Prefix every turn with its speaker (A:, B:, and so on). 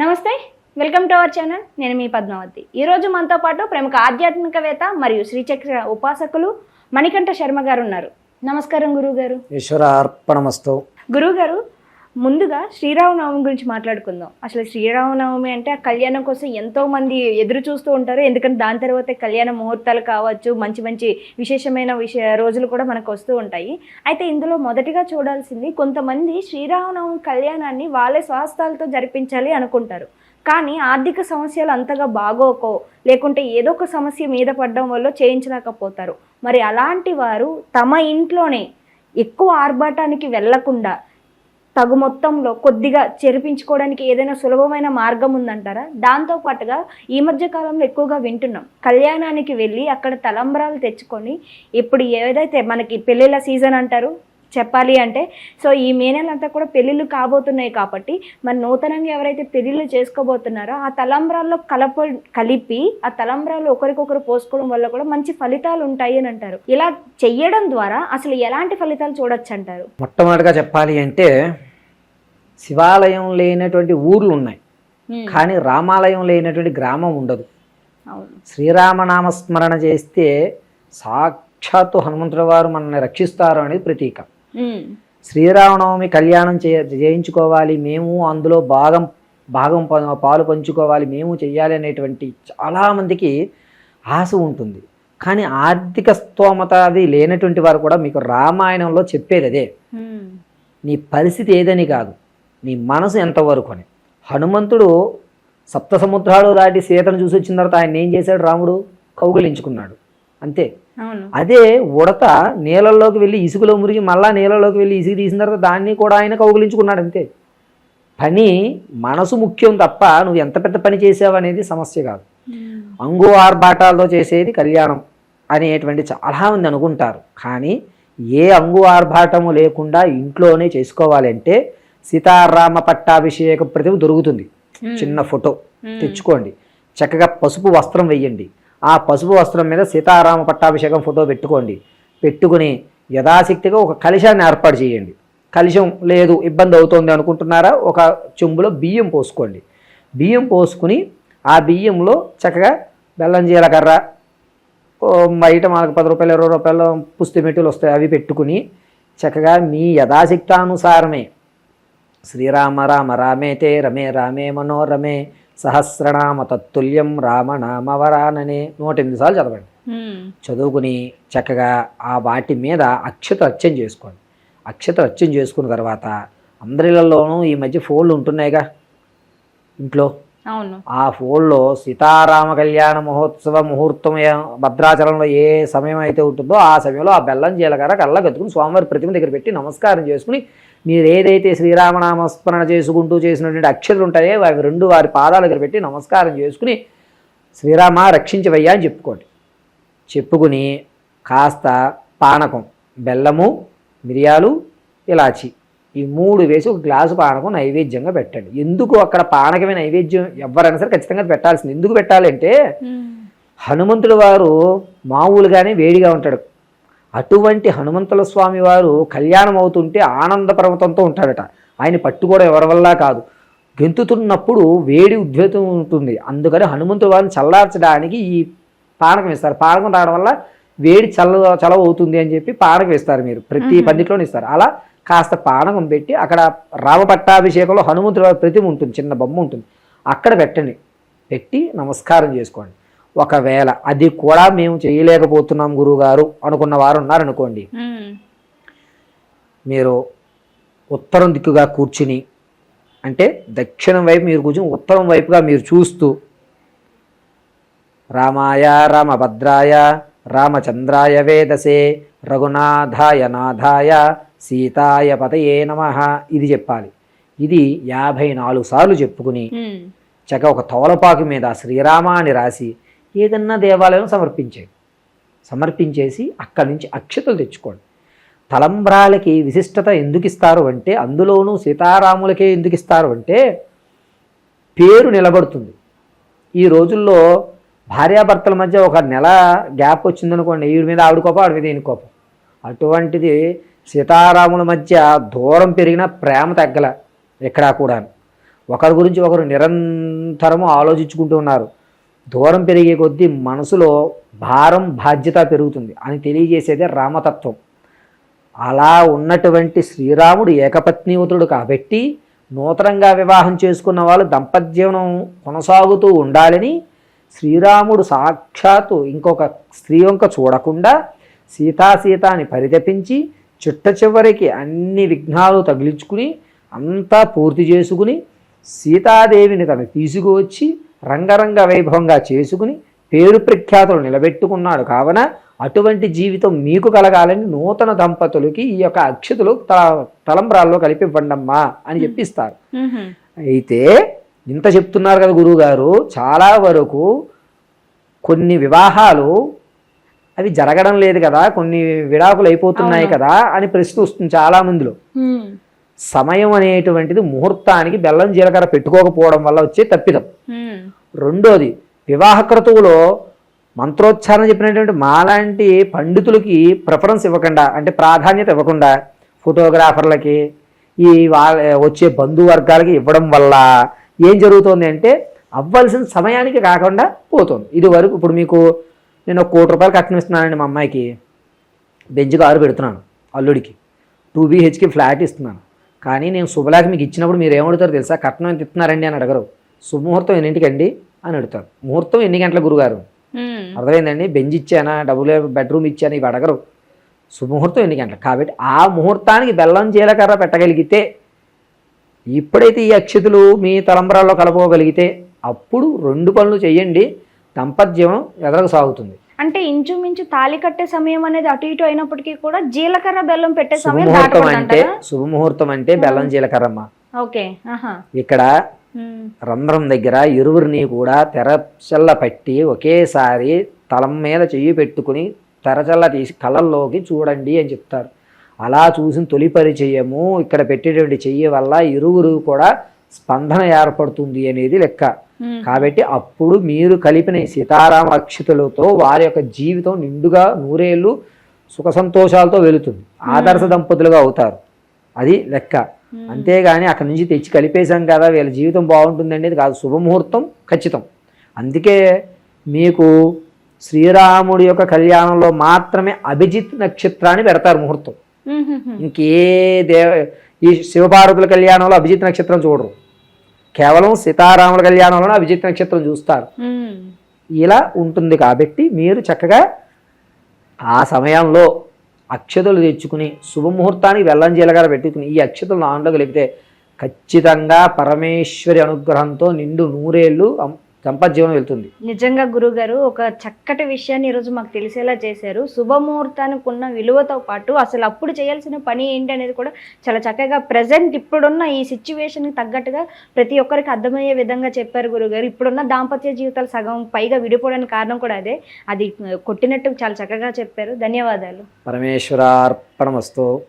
A: నమస్తే welcome to our channel. నేను మీ పద్మావతి. ఈ రోజు మనతో పాటు ప్రముఖ ఆధ్యాత్మికవేత్త మరియు శ్రీచక్ర ఉపాసకులు మణికంఠ శర్మ గారు ఉన్నారు. నమస్కారం గురువు గారు
B: ఈశ్వర అర్పణమస్తు.
A: గురువు గారు ముందుగా శ్రీరామనవమి గురించి మాట్లాడుకుందాం. అసలు శ్రీరామనవమి అంటే ఆ కళ్యాణం కోసం ఎంతో మంది ఎదురు చూస్తూ ఉంటారు. ఎందుకంటే దాని తర్వాత కళ్యాణ ముహూర్తాలు కావచ్చు మంచి మంచి విశేషమైన విషయ రోజులు కూడా మనకు వస్తూ ఉంటాయి. అయితే ఇందులో మొదటిగా చూడాల్సింది కొంతమంది శ్రీరామనవమి కళ్యాణాన్ని వాళ్ళే స్వాస్థాలతో జరిపించాలి అనుకుంటారు. కానీ ఆర్థిక సమస్యలు అంతగా బాగోకో లేకుంటే ఏదో ఒక సమస్య మీద పడడం వల్ల చేయించలేకపోతారు. మరి అలాంటి వారు తమ ఇంట్లోనే ఎక్కువ ఆర్భాటానికి వెళ్ళకుండా తగు మొత్తంలో కొద్దిగా చెరిపించుకోవడానికి ఏదైనా సులభమైన మార్గం ఉందంటారా? దాంతో పాటుగా ఈ మధ్య కాలంలో ఎక్కువగా వింటున్నాం. కళ్యాణానికి వెళ్ళి అక్కడ తలంబరాలు తెచ్చుకొని ఇప్పుడు ఏదైతే మనకి పెళ్ళిళ్ళ సీజన్ అంటారు చెప్పాలి అంటే సో ఈ మే నెలంతా కూడా పెళ్ళిళ్ళు కాబోతున్నాయి కాబట్టి మరి నూతనంగా ఎవరైతే పెళ్ళిళ్ళు చేసుకోబోతున్నారో ఆ తలంబ్రాల్లో కలప కలిపి ఆ తలంబ్రాలు ఒకరికొకరు పోసుకోవడం వల్ల కూడా మంచి ఫలితాలు ఉంటాయి అని అంటారు. ఇలా చెయ్యడం ద్వారా అసలు ఎలాంటి ఫలితాలు చూడొచ్చు అంటారు
B: మొట్టమొదటిగా చెప్పాలి అంటే శివాలయం లేనటువంటి ఊర్లు ఉన్నాయి. కానీ రామాలయం లేనటువంటి గ్రామం ఉండదు. శ్రీరామనామస్మరణ చేస్తే సాక్షాత్తు హనుమంతుల వారు మనల్ని రక్షిస్తారు అనేది ప్రతీక. శ్రీరామనవమి కళ్యాణం చే చేయించుకోవాలి. మేము అందులో భాగం భాగం పాలు పంచుకోవాలి. మేము చెయ్యాలి అనేటువంటి చాలామందికి ఆశ ఉంటుంది. కానీ ఆర్థిక స్తోమత అది లేనటువంటి వారు కూడా మీకు రామాయణంలో చెప్పేది అదే. నీ పరిస్థితి ఏదని కాదు. నీ మనసు ఎంతవరకు అని. హనుమంతుడు సప్త సముద్రాలు దాటి సీతను చూసి వచ్చిన తర్వాత ఆయన ఏం చేశాడు? రాముడు కౌగిలించుకున్నాడు. అంతే. అదే ఉడత నీళ్ళల్లోకి వెళ్ళి ఇసుకలో మురిగి మళ్ళా నీళ్ళలోకి వెళ్ళి ఇసుక తీసిన తర్వాత దాన్ని కూడా ఆయన కౌగిలించుకున్నాడు అంతే. పని మనసు ముఖ్యం తప్ప నువ్వు ఎంత పెద్ద పని చేసావు అనేది సమస్య కాదు. అంగు ఆర్భాటాలతో చేసేది కళ్యాణం అనేటువంటి చాలామంది అనుకుంటారు. కానీ ఏ అంగు ఆర్భాటము లేకుండా ఇంట్లోనే చేసుకోవాలంటే సీతారామ పట్టాభిషేక ప్రతిమ దొరుకుతుంది. చిన్న ఫోటో. తెచ్చుకోండి. చక్కగా పసుపు వస్త్రం వెయ్యండి. ఆ పసుపు వస్త్రం మీద సీతారామ పట్టాభిషేకం ఫోటో పెట్టుకోండి. పెట్టుకుని యథాశక్తిగా ఒక కలశాన్ని ఏర్పాటు చేయండి. కలశం లేదు ఇబ్బంది అవుతోంది అనుకుంటున్నారా? ఒక చెంబులో బియ్యం పోసుకోండి. బియ్యం పోసుకుని ఆ బియ్యంలో చక్కగా బెల్లం జీలకర్ర బయట మనకు పది రూపాయలు ఇరవై రూపాయలు పుస్తి మెట్టులు వస్తాయి అవి పెట్టుకుని చక్కగా మీ యథాశక్తానుసారమే శ్రీరామ రామ రామేతే రమే రామే మనోరమే సహస్రనామ తత్తుల్యం రామనామవరాననే నూట ఎనిమిది సార్లు చదవండి. చదువుకుని చక్కగా ఆ వాటి మీద అక్షత అర్చన చేసుకోండి. అక్షత అర్చన చేసుకున్న తర్వాత అందరిలోనూ ఈ మధ్య ఫోన్లు ఉంటున్నాయిగా. ఇంట్లో ఆ ఫోన్లో సీతారామ కళ్యాణ మహోత్సవ ముహూర్తం భద్రాచలంలో ఏ సమయం అయితే ఉంటుందో ఆ సమయంలో ఆ బెల్లం జీలకర్ర కళ్ళ కత్తుకుని స్వామివారి ప్రతిమ దగ్గర పెట్టి నమస్కారం చేసుకుని మీరు ఏదైతే శ్రీరామనామస్మరణ చేసుకుంటూ చేసినటువంటి అక్షతలు ఉంటాయో అవి రెండు వారి పాదాల దగ్గర పెట్టి నమస్కారం చేసుకుని శ్రీరామ రక్షించవయ్యా అని చెప్పుకోండి. చెప్పుకుని కాస్త పానకం బెల్లము మిరియాలు ఇలాచి ఈ మూడు వేసి ఒక గ్లాసు పానకం నైవేద్యంగా పెట్టండి. ఎందుకు అక్కడ పానకమే నైవేద్యం ఎవరైనా సరే ఖచ్చితంగా పెట్టాల్సింది. ఎందుకు పెట్టాలంటే. హనుమంతుడు వారు మామూలుగానే వేడిగా ఉంటాడు. అటువంటి హనుమంతుల స్వామి వారు కళ్యాణం అవుతుంటే ఆనంద పర్వతంతో ఉంటాడట. ఆయన పట్టుకోవడం ఎవరి వల్ల కాదు. గెంతుతున్నప్పుడు వేడి ఉద్వేతం ఉంటుంది. అందుకని హనుమంతుడు వారిని చల్లార్చడానికి ఈ పానకం ఇస్తారు పానకం తాగడం వల్ల వేడి చల్ల చలవ అవుతుంది అని చెప్పి పానకం ఇస్తారు మీరు. ప్రతి పందిట్లోనే ఇస్తారు. అలా కాస్త పానకం పెట్టి అక్కడ రామపట్టాభిషేకంలో హనుమంతుడి వారి ప్రతిమ ఉంటుంది చిన్న బొమ్మ ఉంటుంది. అక్కడ పెట్టండి. పెట్టి నమస్కారం చేసుకోండి. ఒకవేళ అది కూడా మేము చేయలేకపోతున్నాం గురువుగారు అనుకున్న వారు ఉన్నారనుకోండి. మీరు ఉత్తరం దిక్కుగా కూర్చుని అంటే దక్షిణం వైపు మీరు కూర్చుని ఉత్తరం వైపుగా మీరు చూస్తూ రామాయ రామభద్రాయ రామచంద్రాయ వేదసే రఘునాథాయ నాథాయ సీతాయ పతయే నమ ఇది చెప్పాలి. ఇది యాభై నాలుగు సార్లు చెప్పుకుని. చక్క ఒక తోలపాకు మీద శ్రీరామ అని రాసి ఏదన్నా దేవాలయం సమర్పించేది సమర్పించేసి అక్కడి నుంచి అక్షతలు తెచ్చుకోండి. తలంబ్రాలకి విశిష్టత ఎందుకు ఇస్తారు అంటే అందులోనూ సీతారాములకే ఎందుకు ఇస్తారు అంటే పేరు నిలబడుతుంది. ఈ రోజుల్లో భార్యాభర్తల మధ్య ఒక నెల గ్యాప్ వచ్చిందనుకోండి ఈవిడ మీద ఆవిడ కోపం ఆవిడ మీద ఈయన కోపం. అటువంటిది సీతారాముల మధ్య దూరం పెరిగిన ప్రేమ తగ్గల ఇక్కడ కూడా ఒకరి గురించి ఒకరు నిరంతరము ఆలోచించుకుంటూ ఉన్నారు. దూరం పెరిగే కొద్దీ మనసులో భారం బాధ్యత పెరుగుతుంది అని తెలియజేసేదే రామతత్వం. అలా ఉన్నటువంటి శ్రీరాముడు ఏకపత్నివతుడు కాబట్టి నూతనంగా వివాహం చేసుకున్న వాళ్ళు దంపత్యవనం కొనసాగుతూ ఉండాలని శ్రీరాముడు సాక్షాత్తు ఇంకొక స్త్రీ వంక చూడకుండా సీతా సీతాని పరితపించి చిట్ట చివరికి అన్ని విఘ్నాలు తగిలించుకుని అంతా పూర్తి చేసుకుని సీతాదేవిని తను తీసుకువచ్చి రంగరంగ వైభవంగా చేసుకుని పేరు ప్రఖ్యాతులు నిలబెట్టుకున్నాడు. కావున అటువంటి జీవితం మీకు కలగాలని నూతన దంపతులకి ఈ యొక్క అక్షతులు తల తలంబ్రాల్లో కలిపి ఇవ్వండమ్మా అని చెప్పిస్తారు. అయితే ఇంత చెప్తున్నారు కదా గురువుగారు చాలా వరకు కొన్ని వివాహాలు అవి జరగడం లేదు కదా కొన్ని విడాకులు అయిపోతున్నాయి. కదా అని ప్రశ్న వస్తుంది చాలా మందిలో. సమయం అనేటువంటిది ముహూర్తానికి బెల్లం జీలకర్ర పెట్టుకోకపోవడం వల్ల వచ్చే తప్పిదం. రెండోది వివాహ క్రతువులో మంత్రోచ్చారణ చెప్పినటువంటి మాలాంటి పండితులకి ప్రిఫరెన్స్ ఇవ్వకుండా అంటే ప్రాధాన్యత ఇవ్వకుండా ఫోటోగ్రాఫర్లకి ఈ వాళ్ళ వచ్చే బంధువర్గాలకి ఇవ్వడం వల్ల ఏం జరుగుతుంది అంటే అవ్వాల్సిన సమయానికి కాకుండా పోతుంది ఇది వరకు ఇప్పుడు మీకు నేను ఒక కోటి రూపాయలు కట్నం ఇస్తున్నానండి మా అమ్మాయికి. బెంచ్ కారు పెడుతున్నాను అల్లుడికి. టూ బీహెచ్కి ఫ్లాట్ ఇస్తున్నాను. కానీ నేను శుభలాకి మీకు ఇచ్చినప్పుడు మీరు ఏమడుతారు తెలుసా? కట్నం ఎంత ఇస్తున్నారండి అని అడగరు. శుభముహూర్తం ఎన్నింటికండి అని అడుగుతారు. ముహూర్తం ఎన్ని గంటల గురుగారు. అర్థమైందండి? బెంచ్ ఇచ్చానా? డబ్బులు బెడ్రూమ్ ఇచ్చానా? ఇవి అడగరు. శుభముహూర్తం ఎన్ని గంటలు కాబట్టి ఆ ముహూర్తానికి బెల్లం జీలకర్ర పెట్టగలిగితే ఇప్పుడైతే ఈ అక్షతులు మీ తలంబరాల్లో కలుపుకోగలిగితే అప్పుడు రెండు పనులు చేయండి దంపత్యం ఎదరకు సాగుతుంది
A: అంటే ఇంచుమించు తాళి కట్టే సమయం అనేది అటు ఇటు అయినప్పటికీ కూడా జీలకర్ర బెల్లం పెట్టే సమయం
B: శుభముహూర్తం అంటే
A: దాటకూడదంటారా
B: శుభముహూర్తం అంటే బెల్లం జీలకర్రమ్మ.
A: ఓకే
B: ఇక్కడ. రంధ్రం దగ్గర ఇరువురిని కూడా తెరచల్ల పట్టి ఒకేసారి తలం మీద చెయ్యి పెట్టుకుని తెరచల్ల తీసి కళ్ళల్లోకి చూడండి అని చెప్తారు. అలా చూసిన తొలి పరిచయము ఇక్కడ పెట్టేటువంటి చెయ్యి వల్ల ఇరువురు కూడా స్పందన ఏర్పడుతుంది అనేది లెక్క. కాబట్టి అప్పుడు మీరు కలిపిన సీతారామ అక్షతులతో వారి యొక్క జీవితం నిండుగా నూరేళ్ళు సుఖ సంతోషాలతో వెళుతుంది. ఆదర్శ దంపతులుగా అవుతారు. అది లెక్క. అంతేగాని అక్కడి నుంచి తెచ్చి కలిపేశాం కదా వీళ్ళ జీవితం బాగుంటుంది అనేది కాదు. శుభముహూర్తం ఖచ్చితం. అందుకే మీకు శ్రీరాముడి యొక్క కళ్యాణంలో మాత్రమే అభిజిత్ నక్షత్రాన్ని పెడతారు ముహూర్తం. ఇంకే దేవ ఈ శివపార్వతుల కళ్యాణంలో అభిజిత్ నక్షత్రం చూడరు. కేవలం సీతారాముల కళ్యాణంలో అభిజిత్ నక్షత్రం చూస్తారు. ఇలా ఉంటుంది కాబట్టి మీరు చక్కగా ఆ సమయంలో అక్షతలు తెచ్చుకుని శుభముహూర్తానికి వెళ్ళం జీలకర్ర పెట్టుకుని ఈ అక్షతలు నాలో కలిపితే ఖచ్చితంగా పరమేశ్వరి అనుగ్రహంతో నిండు నూరేళ్ళు దంపత్జీవనం వెళ్తుంది.
A: నిజంగా గురుగారు ఒక చక్కటి విషయాన్ని ఈరోజు మాకు తెలిసేలా చేశారు. శుభముహూర్తానికి ఉన్న విలువతో పాటు అసలు అప్పుడు చేయాల్సిన పని ఏంటి అనేది కూడా చాలా చక్కగా ప్రజెంట్ ఇప్పుడున్న ఈ సిచ్యువేషన్కి తగ్గట్టుగా ప్రతి ఒక్కరికి అర్థమయ్యే విధంగా చెప్పారు గురుగారు. ఇప్పుడున్న దాంపత్య జీవితాలు సగం పైగా విడిపోవడానికి కారణం కూడా అదే. అది కొట్టినట్టు చాలా చక్కగా చెప్పారు. ధన్యవాదాలు.
B: పరమేశ్వరార్పణమస్తు.